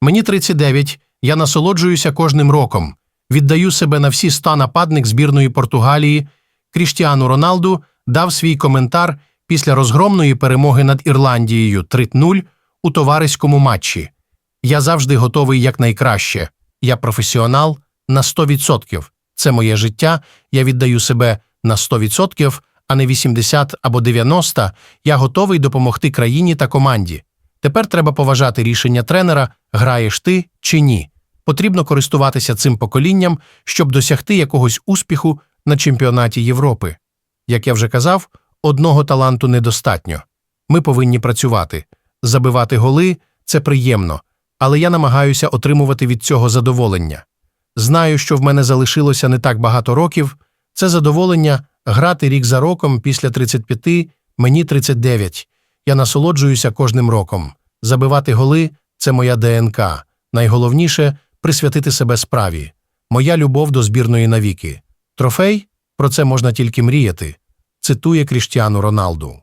Мені 39, я насолоджуюся кожним роком. Віддаю себе на всі ста нападник збірної Португалії. Кріштіану Роналду дав свій коментар після розгромної перемоги над Ірландією 3-0 у товариському матчі. Я завжди готовий якнайкраще. Я професіонал на 100%. Це моє життя, я віддаю себе на 100%, а не 80 або 90. Я готовий допомогти країні та команді. Тепер треба поважати рішення тренера, граєш ти чи ні. Потрібно користуватися цим поколінням, щоб досягти якогось успіху на чемпіонаті Європи. Як я вже казав, одного таланту недостатньо. Ми повинні працювати. Забивати голи це приємно, але я намагаюся отримувати від цього задоволення. Знаю, що в мене залишилося не так багато років. Це задоволення грати рік за роком після 35, мені 39. Я насолоджуюся кожним роком. Забивати голи це моя ДНК. Найголовніше присвятити себе справі. Моя любов до збірної навіки. Трофей про це можна тільки мріяти. Цитує Кріштіану Роналду.